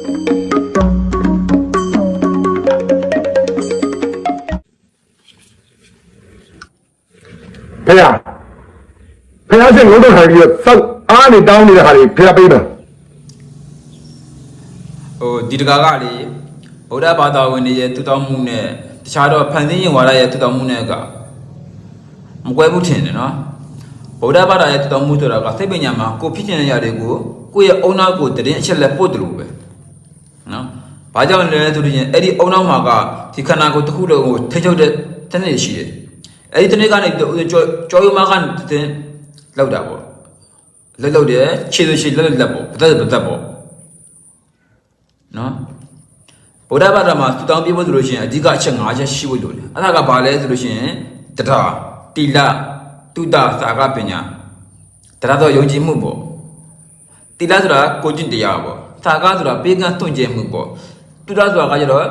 ဖေရဖေရစင်လုံးတော့ထိုင်ပြီးတော့စောက်အားနေတောင်းနေတဲ့ဟာတွေဖေရပေးမယ်ဟိုဒီတကာကလေဗုဒ္ဓဘာသာဝင်တွေရဲ့တူတောင်းမှုနဲ့တခြားတော့ဖန်ဆင်းရင်ဝါဒရဲ့တူတောင်းမှုနဲ့ကမကွဲဘူးထင်တယ်နော်ဗုဒ္ဓဘာသာရဲ့တူတောင်းမှုဆိုတာကစိတ်ပညာမှာကိုဖြစ်ချင်တဲ့ຢာတွေကိုကိုယ့်ရဲ့အုံနောက်ကိုတည်င်းအချက်လက်ပို့တယ်လို့ပဲနော် ဘာကြောင့်လဲဆိုလို့ချင်းအဲ့ဒီအုံနောက်မှာကဒီခန္ဓာကိုယ်တစ်ခုလုံးကိုထိချုပ်တဲ့တနေ့ရှိတယ်အဲ့ဒီတနေ့ကနေပြီးတော့ကြောရုံမကတဲ့လောက်တာပေါ့လက်လောက်တယ်ခြေလို့ခြေလက်လက်ပေါ့ပသက်ပသက်ပေါ့နော်ဗုဒ္ဓဘာသာမှာသူတောင်းပြဖို့ဆိုလို့ရှိရင်အဓိကအချက်၅ချက်ရှိဖို့လိုတယ်အဲ့ဒါကဘာလဲဆိုလို့ရှိရင်တရားတိလတုဒ္ဒသာကပညာတရားတော့ယုံကြည်မှုပေါ့တိလဆိုတာကိုကျင့်တရားပေါ့သာကဆိုတာပေးကမ်းတွန့်ကျဲမှုပေါ့ တုဒ္ဒဆိုတာကကျတော့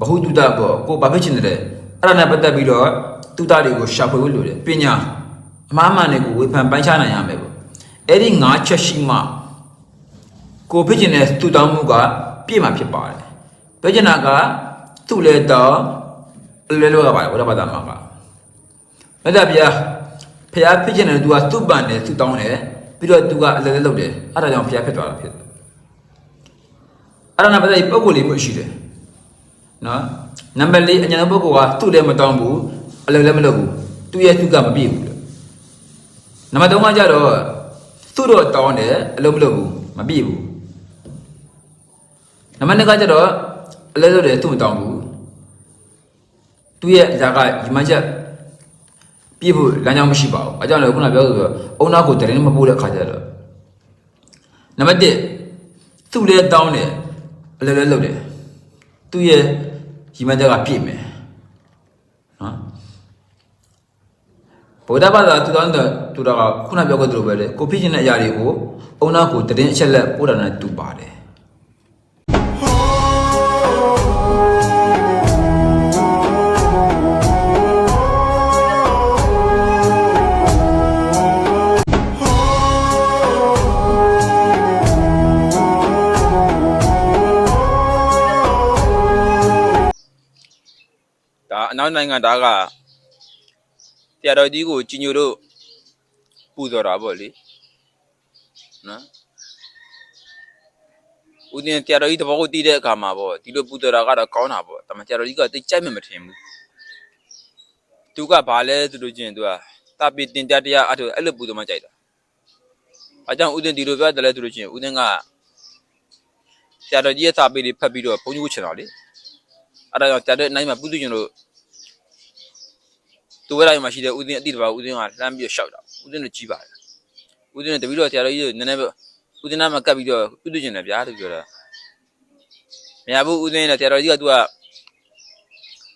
ဘဟုတုဒ္ဒပေါ့ကိုဘာဖြစ်ချင်တယ်အဲ့ဒါနဲ့ပတ်သက်ပြီးတော့တုဒ္ဒတွေကိုရှာဖွေဖို့လိုတယ်ပညာအမှားမှန်တွေကိုဝေဖန်ပိုင်းခြားနိုင်ရမယ်ပေါ့အဲ့ဒီ၅ချက်ရှိမှကိုဖြစ်ကျင်တဲ့သူတောင်းမှုကပြည့်မှာဖြစ်ပါတယ်။ပြောချင်တာကသူ့လေတော့လဲလို့ရပါတယ်ဘုရားဘာသာမှာကမေတ္တာဗျာဖះဖြစ်ကျင်တဲ့သူကသူ့ပန်တယ်သူ့တောင်းတယ်ပြီးတော့သူကအလဲလဲလုပ်တယ်အဲ့ဒါကြောင့်ဖះဖြစ်သွားတာဖြစ်တယ်။ အဲ့ဒါနဲ့ပတ်သက်ပြီးပုံကိုယ်လေးမျိုးရှိတယ်။နော်နံပါတ်၄အညာပုဂ္ဂိုလ်ကသူ့လည်းမတောင်းဘူးအလဲလည်းမလုပ်ဘူးသူ့ရဲ့သူကမပြည့်ဘူးလေ။နံပါတ်၃ကကြတော့သူ့တော့တောင်းတယ်အလုံးမလုပ်ဘူးမပြည့်ဘူး။နံပါတ်2ကကျတော့အလဲဆိုတယ်သူ့မတောင်းဘူးသူ့ရဲ့အရာကဒီမှချက်ပြည့်ဖို့လမ်းကြောင်းမရှိပါဘူးအကြောင်းလည်းခုနပြောဆိုတော့အုံနောက်ကိုတရင်မပို့တဲ့အခါကျတော့နံပါတ်1သူ့လည်းတောင်းတယ် အလဲလဲလုပ်တယ်သူ့ရဲ့ဒီမှချက်ကပြည့်မယ်နော်ဗုဒ္ဓဘာသာသူတောင်းတဲ့သူတော်ကခုနပြောခဲ့သလိုပဲလေကိုဖြစ်ချင်တဲ့အရာတွေကိုအုံနောက်ကိုတရင်အချက်လက်ပို့တာနဲ့တူပါတယ် ဒါအနောက်နိုင်ငံသားကတရားတော်ကြီးကိုကြီးညိုတို့ပူဇော်တာပေါ့လေနော်ဦးတင်တရားတော်ကြီးတဘောကိုတီးတဲ့အခါမှာပေါ့ဒီလိုပူဇော်တာကတော့ကောင်းတာပေါ့ဒါမှတရားတော်ကြီးကတိတ်ကြိုက်မှမထင်ဘူးသူကဘာလဲဆိုလို့ချင်းသူကတာပီတင်တရားတရားအဲ့လိုအဲ့လိုပူဇော်မှကြိုက်တာအကြောင်းဦးတင်ဒီလိုပြောတယ်လဲဆိုလို့ချင်းဦးတင်ကတရားတော်ကြီးရဲ့စာပေတွေဖတ်ပြီးတော့ဘုန်းကြီးကိုချင်တော်လေအဲ့ဒါကြောင့်တက်တဲ့နိုင်မှာပုသူကျွန်တော် သူဝဲတိုင်းမှာရှိတဲ့ဦးသိန်းအတိတပါဦးသိန်းကလှမ်းပြီးတော့ရှောက်တာဦးသိန်းတို့ကြီးပါတယ်ဦးသိန်းတပီတော့ဆရာတော်ကြီးတို့နည်းနည်းပဲဦးသိန်းနာမှာကပ်ပြီးတော့ပုသူကျွန်တယ်ဗျာလို့ပြောတာမရဘူးဦးသိန်းနဲ့ဆရာတော်ကြီးကသူက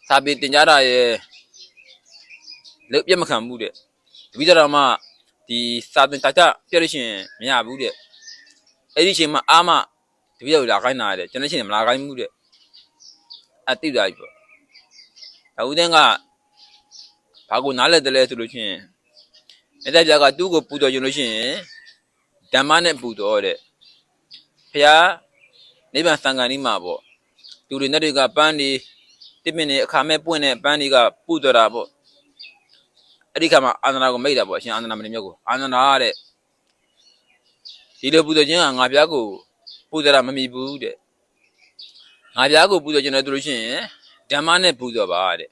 စာပေတင်ကြတာရဲ့လက်ပြတ်မခံဘူးတဲ့တပီတော့မှဒီစာတင်တာကြပြည့်လို့ရှိရင်မရဘူးတဲ့အဲ့ဒီအချိန်မှာအာမတပီတော့လာခိုင်းတာတဲ့ကျွန်တော်ချင်းမလာခိုင်းဘူးတဲ့အတိတ်သားကြီးပေါ့အဦးတင်းက ဘာကိုနားလဲတယ်လဲဆိုလို့ချင်းမြတ်ပြားကသူ့ကိုပူတော်ကျင်လို့ရှိရင်ဓမ္မနဲ့ပူတော်တဲ့ဖះနိဗ္ဗာန်သံဃာနီးမှာပေါ့သူတွေနဲ့တွေကပန်းဒီတစ်ပင်တွေအခါမဲ့ပွင့်တဲ့ပန်းတွေကပူတော်တာပေါ့အဲ့ဒီခါမှာအာန္ဒနာကိုမိတ်တာပေါ့အရှင်အာန္ဒနာမင်းမြတ်ကိုအာန္ဒနာတဲ့ဒီလိုပူတော်ခြင်းကငါပြားကိုပူတော်တာမမီဘူးတဲ့ငါပြားကိုပူဇော်ကျင်တယ်သူလို့ရှိရင်ဓမ္မနဲ့ပူဇော်ပါတဲ့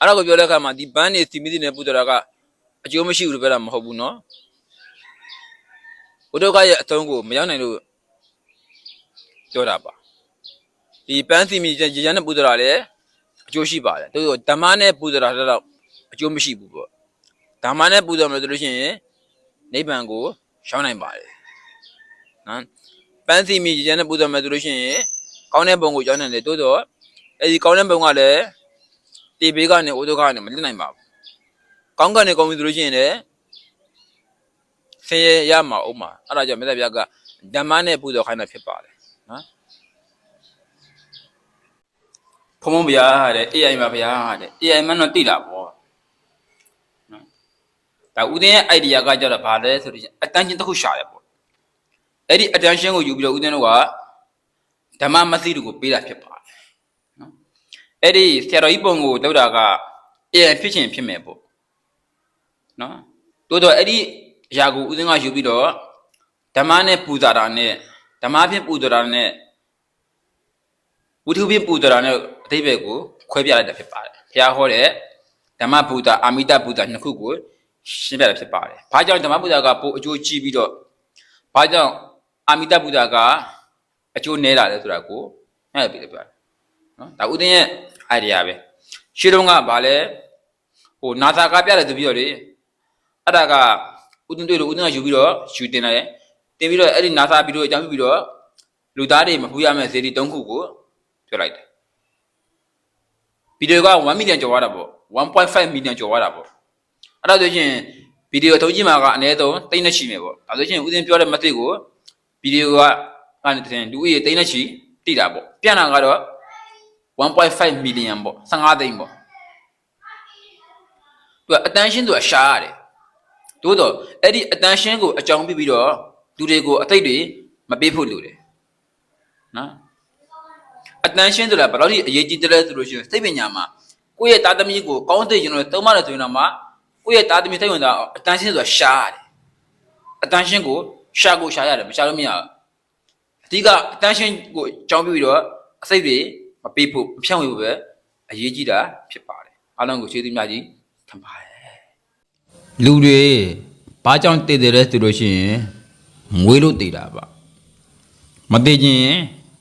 အဲ့ဒါကိုပြောတဲ့အခါမှာဒီဘန်းနေသီမိသီနဲ့ပူဇော်တာကအကျိုးမရှိဘူးလို့ပြောတာမဟုတ်ဘူးနော်ဘုဒ္ဓကရဲ့အသုံးကိုမရောက်နိုင်လို့ပြောတာပါဒီပန်းသီမိရေချမ်းနဲ့ပူဇော်တာလည်းအကျိုးရှိပါတယ်သူတို့ဓမ္မနဲ့ပူဇော်တာတော့အကျိုးမရှိဘူးပေါ့ဓမ္မနဲ့ပူဇော်မယ်ဆိုလို့ရှိရင်နိဗ္ဗာန်ကိုရောက်နိုင်ပါတယ်နော်ပန်းသီမိရေချမ်းနဲ့ပူဇော်မယ်ဆိုလို့ရှိရင်ကောင်းတဲ့ဘုံကိုရောက်နိုင်တယ်တိုးတော့အဲဒီကောင်းတဲ့ဘုံကလည်း တေဘေးကနေအိုးဒုက္ခကနေမလွတ်နိုင်ပါဘူးကောင်းကနေကောင်းပြီဆိုလို့ရှိရင်လည်းဆင်းရဲရမှာဥမာအဲ့ဒါကြောင့်မြတ်ဗျာကဓမ္မနဲ့ပူဇော်ခိုင်းတာဖြစ်ပါတယ်နော်ဖုံဖုံဗျာတဲ့ AI မှာဗျာတဲ့ AI မှတော့တိတာပေါ့နော်ဒါဦးသိန်းရဲ့ idea ကကြတော့ဗာလဲဆိုလို့ရှိရင်အတန်းချင်းတစ်ခုရှာတယ်ပေါ့အဲ့ဒီ attention ကိုယူပြီးတော့ဦးဇင်းတို့ကဓမ္မမသိတို့ကိုပေးတာဖြစ်ပါတယ်နော် အဲ့ဒီဆရာတော်ကြီးပုံကိုလောက်တာကအေးဖြစ်ချင်းဖြစ်မယ်ပေါ့နော်တိုးတော့အဲ့ဒီအရာကိုဦးဇင်းကယူပြီးတော့ဓမ္မနဲ့ပူဇာတာနဲ့ဓမ္မဖြင့်ပူဇာတာနဲ့ဝိထုဖြင့်ပူဇာတာနဲ့အတိပ္ပယ်ကိုခွဲပြလိုက်တာဖြစ်ပါတယ်ဘုရားဟောတဲ့ဓမ္မပူဇာအာမိတပူဇာနှစ်ခုကိုရှင်းပြတာဖြစ်ပါတယ်ဘာကြောင့်ဓမ္မပူဇာကပိုအကျိုးကြီးပြီးတော့ဘာကြောင့်အာမိတပူဇာကအကျိုးနည်းလာလဲဆိုတာကိုမှတ်ပြီးတော့ပြောတယ် နော်ဒါဥဒင်းရဲ့ idea ပဲရှင်းတော့ကဘာလဲဟိုနာသာကပြတယ်သူပြီးတော့လေအဲ့ဒါကဥဒင်းတွေ့လို့ဥဒင်းကယူပြီးတော့ယူတင်လိုက်တယ်တင်ပြီးတော့အဲ့ဒီနာသာပြီးတော့အကြောင်းပြုပြီးတော့လူသားတွေမပူရမယ့်ဇေဒီ၃ခုကိုပြောလိုက်တယ်ဗီဒီယိုက1 million ကျော်သွားတာပေါ့1.5 million ကျော်သွားတာပေါ့အဲ့ဒါဆိုရင်ဗီဒီယိုထုံးကြည့်မှာကအနည်းဆုံးသိန်းနဲ့ရှိမယ်ပေါ့ဒါဆိုရင်ဥစဉ်ပြောတဲ့ message ကိုဗီဒီယိုကကနေတဲ့လူဦးရေသိန်းနဲ့ရှိတိတာပေါ့ပြန်လာကတော့ 1.5 million ပေါ့15သိန်းပေါ့သူက attention သူကရှားရတယ်သို့တော့အဲ့ဒီ attention ကိုအကြောင်းပြပြီးတော့လူတွေကိုအသိတွေမပေးဖို့လိုတယ်နော် attention ဆိုတာဘယ်တော့ထိအရေးကြီးတယ်လဲဆိုလို့ရှိရင်စိတ်ပညာမှာကိုယ့်ရဲ့သားသမီးကိုကောင်းသိရင်တော့သုံးမတယ်ဆိုရင်တော့မှကိုယ့်ရဲ့သားသမီးစိတ်ဝင်စားအောင် attention ဆိုတာရှားရတယ် attention ကိုရှာကိုရှာရတယ်မရှာလို့မရဘူးအဓိက attention ကိုအကြောင်းပြုပြီးတော့အစိတ်တွေ မပေးဖို့မဖြန့်ဝေဖို့ပဲအရေးကြီးတာဖြစ်ပါတယ်အားလုံးကိုကျေးဇူးများကြီးထင်ပါတယ်လူတွေဘာကြောင့်တည်တယ်လဲဆိုလို့ရှိရင်မွေးလို့တည်တာပါမတည်ခြင်း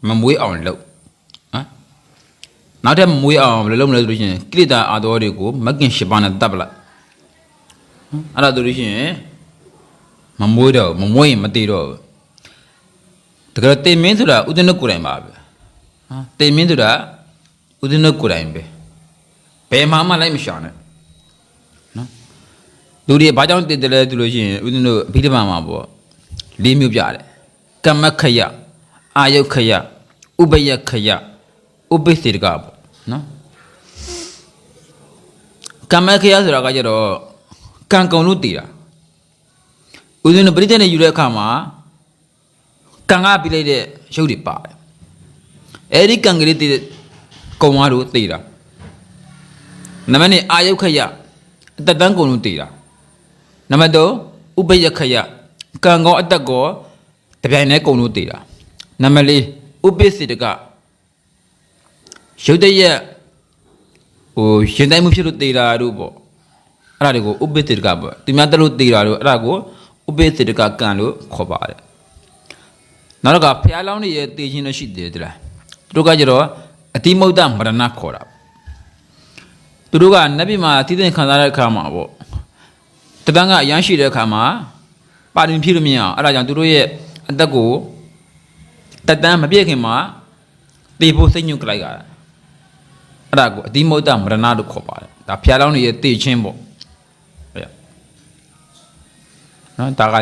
မမွေးအောင်လုပ်ဟမ်နောက်ထပ်မမွေးအောင်ဘယ်လိုလုပ်မလဲဆိုလို့ရှိရင်ကိလေသာအာတော်တွေကိုမကင်ရှစ်ပါးနဲ့တပ်ပလိုက်ဟမ်အဲ့ဒါဆိုလို့ရှိရင်မမွေးတော့ဘူးမမွေးရင်မတည်တော့ဘူးတကယ်တေမင်းဆိုတာဥဒနုကိုယ်တိုင်ပါပဲ ဟမ်တေမင်းဆိုတာဥဒနုကိုယ်တိုင်ပဲဘယ်မှမလိုက်မရှာနဲ့နော်လူတွေဘာကြောင့်တည်တယ်လဲဆိုလို့ရှိရင်ဥဒနုအဘိဓမ္မာမှာပေါ့လေးမျိုးပြတယ်ကမ္မခယအာယုခယဥပယခယဥပိ္ပစေတကပေါ့နော်ကမ္မခရဆိုတာကကြတော့ကံကုံလို့တည်တာဦးဇင်းတို့ပရိသတ်နဲ့ယူတဲ့အခါမှာကံကပြလိုက်တဲ့ရုပ်တွေပါတယ် အဲ့ဒီကံကလေးတည်တဲ့ကုံသွားလို့တည်တာနံပါတ်2အာယုခယအတ္တတန်းကုံလို့တည်တာနံပါတ်3ဥပယခယကံကောအတ္တကောတပြိုင်တည်းကုံလို့တည်တာနံပါတ်4ဥပိ္ပစေတကရုပ်တရက်ဟိုရင်တိုင်းမှုဖြစ်လို့တေတာတို့ပေါ့အဲ့ဒါတွေကိုဥပ္ပစေတကပေါ့သူများတက်လို့တေတာတို့အဲ့ဒါကိုဥပ္ပစေတကကံလို့ခေါ်ပါတယ်နောက်တော့ကဖျားလောင်းတွေရဲ့တေခြင်းလို့ရှိတယ်တလား သူတို့ကကြတော့အတိမုဒ္ဒမရဏခေါ်တာသူတို့ကနတ်ပြည်မှာတည်တဲ့ခံစားတဲ့အခါမှာပေါ့တပန်းကအရန်ရှိတဲ့အခါမှာပါရင်ဖြစ်လို့မရအောင်အဲ့ဒါကြောင့်သူတို့ရဲ့အသက်ကိုတက်တန်းမပြည့်ခင်မှာတေဖို့စိတ်ညွတ်ကြလိုက်ရတာအဲ့ဒါကိုအတိမုဒ္ဒမရဏလို့ခေါ်ပါတယ်ဒါဖျားလောင်းတွေရဲ့တေချင်းပေါ့ဟုတ်ရနော်ဒါက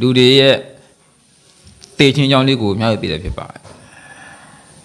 လူတွေရဲ့တေချင်းကြောင်းလေးကိုအများကြီးပြတယ်ဖြစ်ပါတယ်